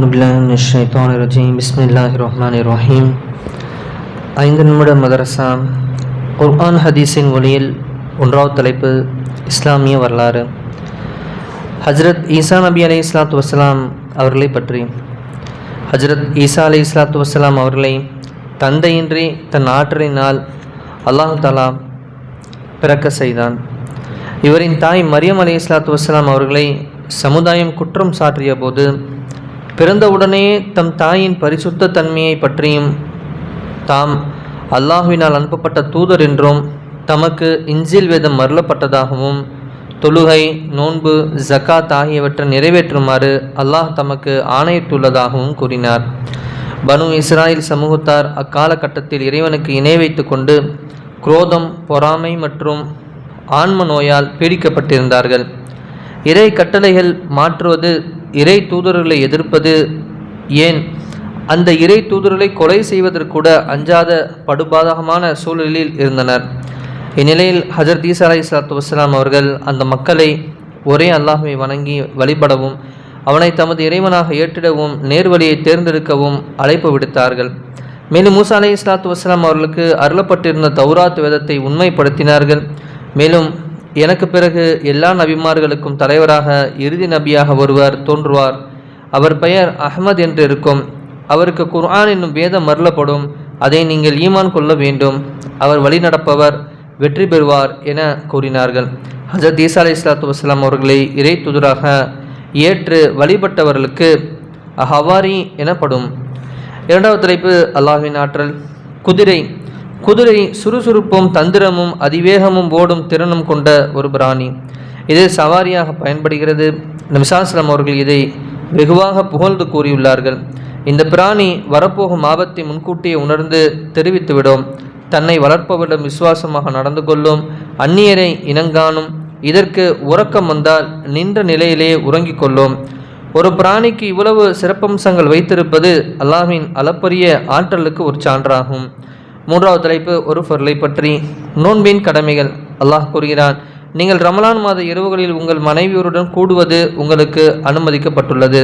அவுது பில்லாமின் ஷைத்தான் ரஜீம் பிஸ்மில்லாஹ் ரஹ்மான் ரஹீம் ஐந்து நிமிட மதரசா. குர்ஹான் ஹதீஸின் ஒளியில் ஒன்றாவது தலைப்பு இஸ்லாமிய வரலாறு. ஹஜரத் ஈசா நபி அலி இஸ்லாத்து வசலாம் அவர்களை பற்றி. ஹஜரத் ஈசா அலி இஸ்லாத்து வசலாம் அவர்களை தந்தையின்றி தன் ஆற்றலினால் அல்லாஹு தாலா பிறக்க செய்தான். இவரின் தாய் மரியம் அலி இஸ்லாத்து வசலாம் அவர்களை சமுதாயம் குற்றம் சாற்றிய போது பிறந்தவுடனே தம் தாயின் பரிசுத்த தன்மையை பற்றியும் தாம் அல்லாஹுவினால் அனுப்பப்பட்ட தூதர் என்றும் தமக்கு இஞ்சில் வேதம் மருளப்பட்டதாகவும் தொழுகை நோன்பு ஜக்காத் ஆகியவற்றை நிறைவேற்றுமாறு அல்லாஹ் தமக்கு ஆணையிட்டுள்ளதாகவும் கூறினார். பனு இஸ்ராயில் சமூகத்தார் அக்காலகட்டத்தில் இறைவனுக்கு இணை வைத்து கொண்டு குரோதம் பொறாமை மற்றும் ஆன்ம நோயால் பீடிக்கப்பட்டிருந்தார்கள். இறை கட்டளைகள் மாற்றுவது இறை தூதர்களை எதிர்ப்பது ஏன்? அந்த இறை தூதர்களை கொலை செய்வதற்கூட அஞ்சாத படுபாதகமான சூழலில் இருந்தனர். இந்நிலையில் ஹஜரத் ஈசா அலை இஸ்லாத்து வஸ்லாம் அவர்கள் அந்த மக்களை ஒரே அல்லாஹுவை வணங்கி வழிபடவும் அவனை தமது இறைவனாக ஏற்றிடவும் நேர்வழியை தேர்ந்தெடுக்கவும் அழைப்பு விடுத்தார்கள். மேலும் மூசா அலை இஸ்லாத்து வஸ்லாம் அவர்களுக்கு அருளப்பட்டிருந்த தௌராத் வேதத்தை உண்மைப்படுத்தினார்கள். மேலும் எனக்கு பிறகு எல்லா நபிமார்களுக்கும் தலைவராக இறுதி நபியாக ஒருவர் தோன்றுவார். அவர் பெயர் அஹ்மத் என்று இருக்கும். அவருக்கு குர்ஆன் என்னும் வேதம் மருளப்படும் அதை நீங்கள் ஈமான் கொள்ள வேண்டும். அவர் வழி நடப்பவர் வெற்றி பெறுவார் என கூறினார்கள். ஹசரத் ஈசா அலி இஸ்லாத்து வஸ்லாம் அவர்களை இறை துதராக ஏற்று வழிபட்டவர்களுக்கு ஹவாரி எனப்படும். இரண்டாவது தலைப்பு அல்லாஹின் ஆற்றல். குதிரை குதிரை சுறுசுறுப்பும் தந்திரமும் அதிவேகமும் ஓடும் திறனும் கொண்ட ஒரு பிராணி. இது சவாரியாக பயன்படுகிறது. நபிசாஸ்லம் அவர்கள் இதை வெகுவாக புகழ்ந்து கூறியுள்ளார்கள். இந்த பிராணி வரப்போகும் ஆபத்தை முன்கூட்டியே உணர்ந்து தெரிவித்துவிடும். தன்னை வளர்ப்பவரிடம் விசுவாசமாக நடந்து கொள்ளும். அந்நியரை இனங்காணும். இதற்கு உறக்கம் வந்தால் நின்ற நிலையிலே உறங்கிக் கொள்ளும். ஒரு பிராணிக்கு இவ்வளவு சிறப்பம்சங்கள் வைத்திருப்பது அல்லாஹின் அளப்பரிய ஆற்றலுக்கு ஒரு சான்றாகும். மூன்றாவது தலைப்பு ஒரு பொருளை பற்றி. நோன்பின் கடமைகள். அல்லாஹ் கூறுகிறான் நீங்கள் ரமலான் மாத இரவுகளில் உங்கள் மனைவியருடன் கூடுவது உங்களுக்கு அனுமதிக்கப்பட்டுள்ளது.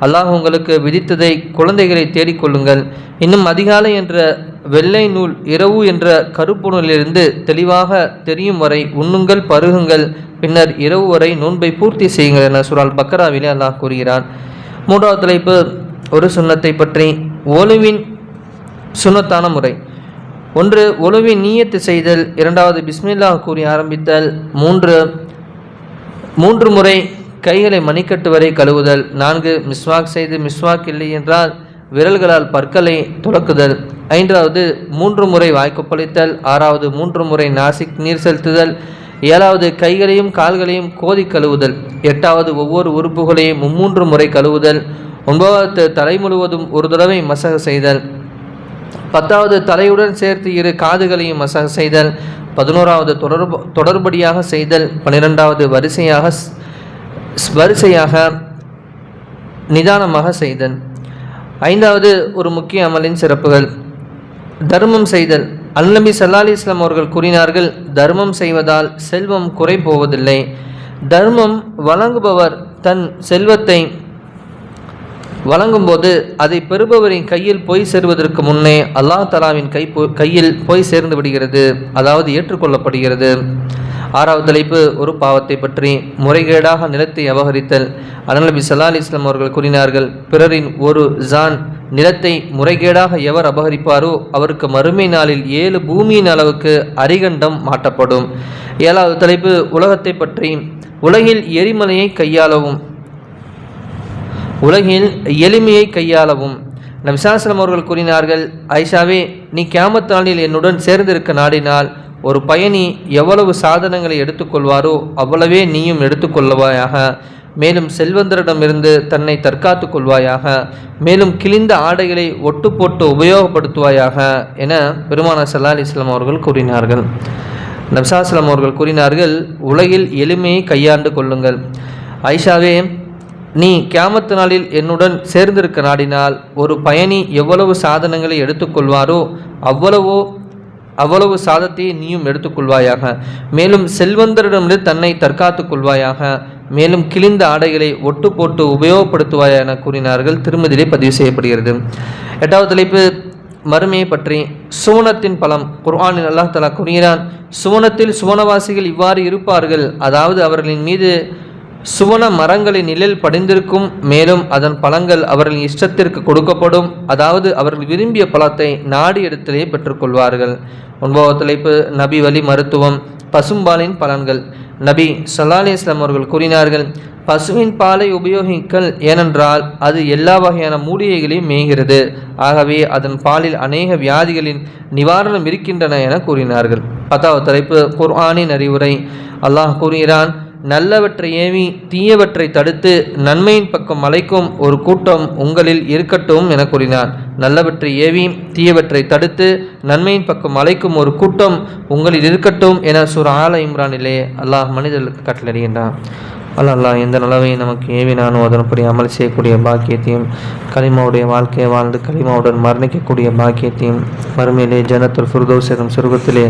அல்லாஹ் உங்களுக்கு விதித்ததை குழந்தைகளை தேடிக்கொள்ளுங்கள் இன்னும் அதிகாலை என்ற வெள்ளை நூல் இரவு என்ற கருப்பு நூலிலிருந்து தெளிவாக தெரியும் வரை உண்ணுங்கள் பருகுங்கள். பின்னர் இரவு வரை நோன்பை பூர்த்தி செய்யுங்கள் என சுரால் பக்கராவிலே அல்லாஹ் கூறுகிறான். மூன்றாவது தலைப்பு ஒரு சுண்ணத்தை பற்றி. ஒலுவின் சுண்ணத்தான முறை. ஒன்று உழுவி நீயத்து செய்தல். இரண்டாவது பிஸ்மில்லா கூறி ஆரம்பித்தல். மூன்று மூன்று முறை கைகளை மணிக்கட்டு வரை கழுவுதல். நான்கு மிஸ்வாக் செய்து மிஸ்வாக் இல்லை என்றால் விரல்களால் பற்களை துளக்குதல். ஐந்தாவது மூன்று முறை வாய்க்கொப்பளித்தல். ஆறாவது மூன்று முறை நாசிக் நீர் செலுத்துதல். ஏழாவது கைகளையும் கால்களையும் கோதி கழுவுதல். எட்டாவது ஒவ்வொரு உறுப்புகளையும் மும்மூன்று முறை கழுவுதல். ஒன்பதாவது தலை முழுவதும் ஒரு தடவை மசக செய்தல். பத்தாவது தலையுடன் சேர்த்து இரு காதுகளையும் மசாஜ் செய்தல். பதினோராவது தொடர்பு தொடர்படியாக செய்தல். பன்னிரெண்டாவது வரிசையாக வரிசையாக நிதானமாக செய்தல். ஐந்தாவது ஒரு முக்கிய அமலின் சிறப்புகள். தர்மம் செய்தல். அல்நபி சல்லா அலி இஸ்லாம் அவர்கள் கூறினார்கள் தர்மம் செய்வதால் செல்வம் குறை போவதில்லை தர்மம் வழங்குபவர் தன் செல்வத்தை வழங்கும்போது அதை பெறுபவரின் கையில் போய் சேருவதற்கு முன்னே அல்லாஹ் தலாவின் கை கையில் போய் சேர்ந்து விடுகிறது அதாவது ஏற்றுக்கொள்ளப்படுகிறது. ஆறாவது தலைப்பு ஒரு பாவத்தை பற்றி முறைகேடாக நிலத்தை அபகரித்தல். அனநபி சல்லா அலி இஸ்லாம் அவர்கள் கூறினார்கள் பிறரின் ஒரு ஜான் நிலத்தை முறைகேடாக எவர் அபகரிப்பாரோ அவருக்கு மறுமை நாளில் ஏழு பூமியின் அளவுக்கு அரிகண்டம் மாட்டப்படும். ஏழாவது தலைப்பு உலகத்தை பற்றி. உலகில் எரிமலையை கையாளவும். உலகில் எளிமையை கையாளவும். நபிசாசலம் அவர்கள் கூறினார்கள் ஐஷாவே நீ கேமத் நாளில் என்னுடன் சேர்ந்திருக்க நாடினால் ஒரு பயணி எவ்வளவு சாதனங்களை எடுத்துக்கொள்வாரோ அவ்வளவே நீயும் எடுத்துக்கொள்வாயாக. மேலும் செல்வந்தரிடமிருந்து தன்னை தற்காத்து கொள்வாயாக. மேலும் கிழிந்த ஆடைகளை ஒட்டு போட்டு உபயோகப்படுத்துவாயாக என பெருமான சல்லா இஸ்லாம் அவர்கள் கூறினார்கள். நப்சாஸ்லாம் அவர்கள் கூறினார்கள் உலகில் எளிமையை கையாண்டு கொள்ளுங்கள். ஐஷாவே நீ கியாமத்து நாளில் என்னுடன் சேர்ந்திருக்க நாடினால் ஒரு பயணி எவ்வளவு சாதனங்களை எடுத்துக்கொள்வாரோ அவ்வளவோ அவ்வளவு சாதத்தையே நீயும் எடுத்துக்கொள்வாயாக. மேலும் செல்வந்தரிடமிருந்து தன்னை தற்காத்துக் கொள்வாயாக. மேலும் கிழிந்த ஆடைகளை ஒட்டு போட்டு உபயோகப்படுத்துவாயா என கூறினார்கள். திருமதியிலே பதிவு செய்யப்படுகிறது. எட்டாவது தலைப்பு மறுமையை பற்றி. சுவனத்தின் பலம். குர்ஆனில் அல்லாஹ் தலா கூறுகிறான் சுவனத்தில் சுவனவாசிகள் இவ்வாறு இருப்பார்கள். அதாவது அவர்களின் மீது சுவன மரங்களின் நிழல் படிந்திருக்கும் மேலும் அதன் பழங்கள் அவர்களின் இஷ்டத்திற்கு கொடுக்கப்படும் அதாவது அவர்கள் விரும்பிய பழத்தை நாடி இடத்திலே பெற்றுக்கொள்வார்கள் ஒன்பதாவது தலைப்பு நபி வழி மருத்துவம் பசும்பாலின் பலன்கள். நபி சல்லாலி இஸ்லாம் அவர்கள் கூறினார்கள் பசுவின் பாலை உபயோகிக்கல் ஏனென்றால் அது எல்லா வகையான மூலிகைகளையும் மேய்கிறது. ஆகவே அதன் பாலில் அநேக வியாதிகளின் நிவாரணம் இருக்கின்றன என கூறினார்கள். பத்தாவது தலைப்பு குர்ஆனின் அறிவுரை. அல்லாஹ் கூறுகிறான் நல்லவற்றை ஏவி தீயவற்றை தடுத்து நன்மையின் பக்கம் அழைக்கும் ஒரு கூட்டம் உங்களில் இருக்கட்டும் என கூறினார். நல்லவற்றை ஏவி தீயவற்றை தடுத்து நன்மையின் பக்கம் அழைக்கும் ஒரு கூட்டம் உங்களில் இருக்கட்டும் என சுர ஆல இம்ரானிலே அல்லாஹ் மனிதர்களுக்கு கட்டளையிடுகின்றான். அல்ல அல்லாஹ் எந்த நிலவையும் நமக்கு ஏவினானோ அதன்படி அமல் செய்யக்கூடிய பாக்கியத்தையும் கலிமாவுடைய வாழ்க்கையை வாழ்ந்து கலிமாவுடன் மரணிக்கக்கூடிய பாக்கியத்தையும் மறுமையிலே ஜனத்துல் ஃபுர்தோஸ் எனும் சொர்க்கத்திலே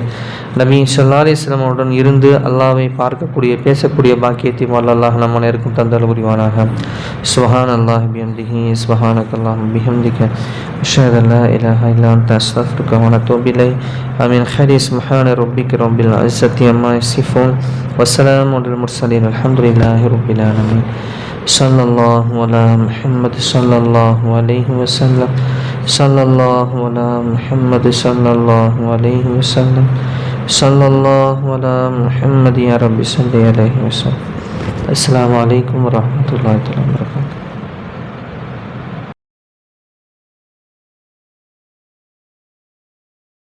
நபி ஸல்லல்லாஹு இருந்து அல்லாவை பார்க்கக்கூடிய பேசக்கூடிய பாக்கியத்தையும் அல்லல்லாஹ் நம்ம நேருக்கும் தந்தல் புரிவானாக. சுஹான் அல்லாஹ் பிஹம்திஹி சுஹானக் அல்லாஹ் பிஹம்திக. அஷ்ஹது அல்லா இலாஹ இல்லா அன்த. ومن خير سبحان ربك رب العزة عما يصفون وسلام على المرسلين الحمد لله رب العالمين. صلى الله على محمد صلى الله عليه وسلم. صلى الله على محمد صلى الله عليه وسلم. صلى الله على محمد يا رب صل عليه وسلم. السلام عليكم ورحمة الله وبركاته.